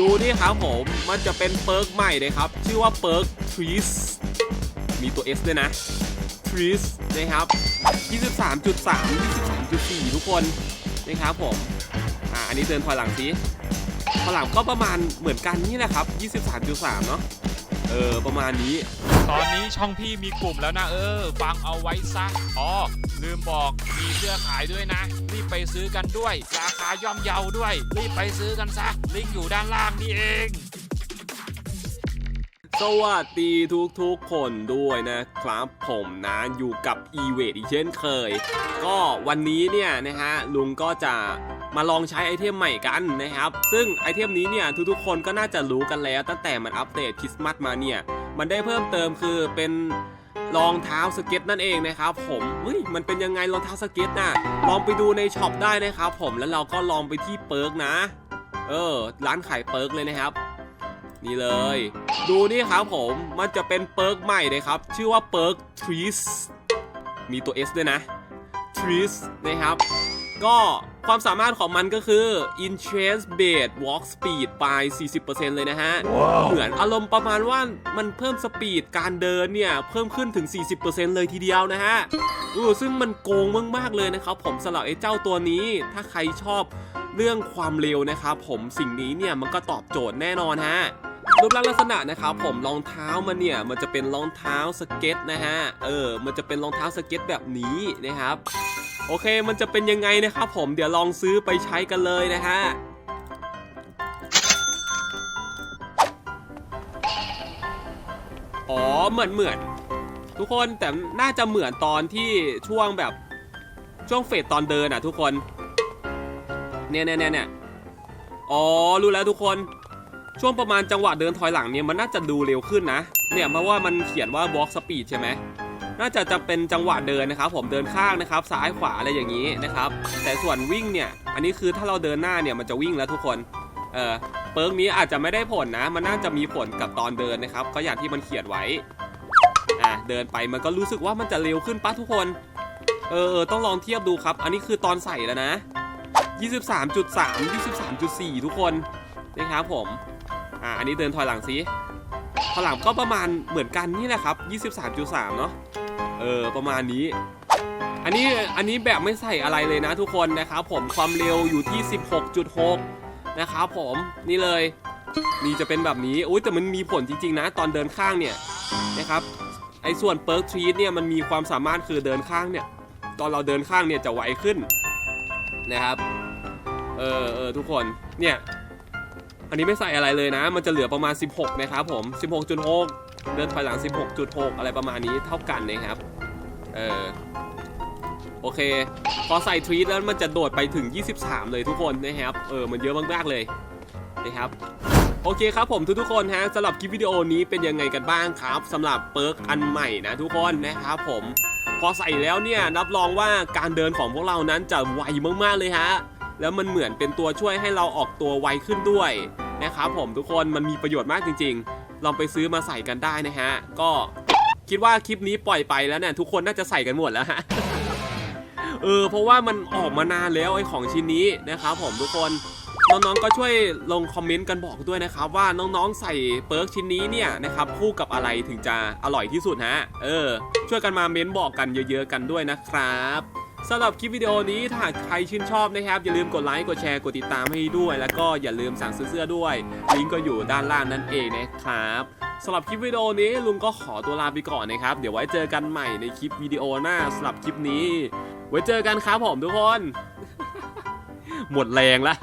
ดูนี่ครับผมมันจะเป็นเปิร์กใหม่เลยครับ ชื่อว่าเปิร์กทรีสมีตัว S ด้วยนะทรีสนะครับ 23.3 23.4 ทุกคนนะครับผมอ่าอันนี้เดินถอยหลังสิถอยหลังก็ประมาณเหมือนกันนี่แหละครับ 23.3 เนาะเออประมาณนี้ ตอนนี้ช่องพี่มีกลุ่มแล้วนะเออ ฟังเอาไว้ซะอ๋อ ลืมบอกมีเสื้อขายด้วยนะ รีบไปซื้อกันด้วย ราคาย่อมเยาด้วย รีบไปซื้อกันซะ ลิงก์อยู่ด้านล่างนี่เองสวัสดีทุกๆคนด้วยนะครับผมนะอยู่กับ e v a t อีกเช่นเคย ก็วันนี้เนี่ยนะฮะลุงก็จะมาลองใช้ไอเทมใหม่กันนะครับ ซึ่งไอเทมนี้เนี่ยทุกๆคนก็น่าจะรู้กันแล้ว ตั้งแต่มันอัปเดตคริสต์มาสมาเนี่ย มันได้เพิ่มเติมคือเป็น รองเท้าสเก็ตนั่นเองนะครับผมเฮ้ยมันเป็นยังไงรองเท้าสเก็ตน่ะลองไปดูในช็อปได้นะครับผมแล้วเราก็ลองไปที่เปิร์กนะ เออ ร้านขายเปิร์กเลยนะครับ นี่เลย ดูนี่ครับผมมันจะเป็นเปิร์กใหม่เลยครับ ชื่อว่าเปิร์กทรีสมีตัว S ด้วยนะทรีสนะครับ ก็ ความสามารถของมันก็คือ Increase Base Walk Speed by 40%เลยนะฮะเหมือนอารมณ์ประมาณว่ามันเพิ่มสปีดการเดินเนี่ย เพิ่มขึ้นถึง 40%เลยทีเดียวนะฮะอู้ซึ่งมันโกงมากๆเลยนะครับ ผมสำหรับไอ้เจ้าตัวนี้ ถ้าใครชอบเรื่องความเร็วนะครับผมสิ่งนี้เนี่ยมันก็ตอบโจทย์แน่นอนฮะรูปร่างลักษณะนะครับผมรองเท้ามันเนี่ยมันจะเป็นรองเท้าสเก็ตนะฮะเออมันจะเป็นรองเท้าสเก็ตแบบนี้นะครับ โอเคมันจะเป็นยังไงนะครับผมเดี๋ยวลองซื้อไปใช้กันเลยนะฮะอ๋อเหมือนเหมือนทุกคนแต่น่าจะเหมือนตอนที่ช่วงแบบช่วงเฟสตอนเดินอะทุกคนเนี่ยเนี่ยเนี่ยเนี่ยอ๋อรู้แล้วทุกคน ช่วงประมาณจังหวะเดินถอยหลังเนี่ยมันน่าจะดูเร็วขึ้นนะ เนี่ยเพราะว่ามันเขียนว่า walk speed ใช่ไหม น่าจะจะเป็นจังหวะเดินนะครับผมเดินข้างนะครับ ซ้ายขวาอะไรอย่างนี้นะครับ แต่ส่วนวิ่งเนี่ย อันนี้คือถ้าเราเดินหน้าเนี่ยมันจะวิ่งแล้วทุกคน เออเปิร์กนี้อาจจะไม่ได้ผลนะ มันน่าจะมีผลกับตอนเดินนะครับ ก็อย่างที่มันเขียนไว้ อะเดินไปมันก็รู้สึกว่ามันจะเร็วขึ้นปะทุกคน เออเออต้องลองเทียบดูครับ อันนี้คือตอนใส่แล้วนะ 23.3 23.4 ทุกคนนะครับผม อ่าอันนี้เดินถอยหลังสิถอยหลังก็ประมาณเหมือนกันนี่แหละครับ 23.3 เนาะ เออประมาณนี้ อันนี้อันนี้แบบไม่ใส่อะไรเลยนะทุกคนนะครับผมความเร็วอยู่ที่ 16.6 นะครับผมนี่เลย นี่จะเป็นแบบนี้อุ้ยแต่มันมีผลจริงๆนะ ตอนเดินข้างเนี่ยนะครับไอ้ส่วนเปิร์กทรีตเนี่ยมันมีความสามารถคือเดินข้างเนี่ย ตอนเราเดินข้างเนี่ยจะไวขึ้นนะครับ เออเออทุกคนเนี่ย อันนี้ไม่ใส่อะไรเลยนะ มันจะเหลือประมาณ 16 นะครับผม 16.6 เดินถอยหลัง 16.6 อะไรประมาณนี้เท่ากันนะครับ เออโอเค พอใส่ทวีตแล้วมันจะโดดไปถึง 23 เลยทุกคนนะครับ เออ มันเยอะมากๆเลยนะครับโอเคครับผมทุกๆคนฮะสำหรับคลิปวิดีโอนี้เป็นยังไงกันบ้างครับสำหรับเปิร์กอันใหม่นะทุกคนนะครับผม พอใส่แล้วเนี่ยรับรองว่าการเดินของพวกเรานั้นจะไวมากๆเลยฮะ แล้วมันเหมือนเป็นตัวช่วยให้เราออกตัวไวขึ้นด้วยนะครับผมทุกคนมันมีประโยชน์มากจริง ๆ ลองไปซื้อมาใส่กันได้นะฮะ ก็คิดว่าคลิปนี้ปล่อยไปแล้วเนี่ยทุกคนน่าจะใส่กันหมดแล้วฮะเออเพราะว่ามันออกมานานแล้วไอ้ของชิ้นนี้นะครับผมทุกคนน้องๆก็ช่วยลงคอมเมนต์กันบอกด้วยนะครับ ว่าน้องๆใส่เปิร์กชิ้นนี้เนี่ยนะครับคู่กับอะไรถึงจะอร่อยที่สุดฮะเออ ช่วยกันมาเม้นบอกกันเยอะ ๆ กันด้วยนะครับ สำหรับคลิปวิดีโอนี้ถ้าใครชื่นชอบนะครับ อย่าลืมกดไลค์กดแชร์กดติดตามให้ด้วย แล้วก็อย่าลืมสั่งซื้อเสื้อด้วย ลิงก์ก็อยู่ด้านล่างนั่นเองนะครับสำหรับคลิปวิดีโอนี้ลุงก็ขอตัวลาไปก่อนนะครับ เดี๋ยวไว้เจอกันใหม่ในคลิปวิดีโอหน้าสำหรับคลิปนี้ ไว้เจอกันครับผมทุกคน หมดแรงละ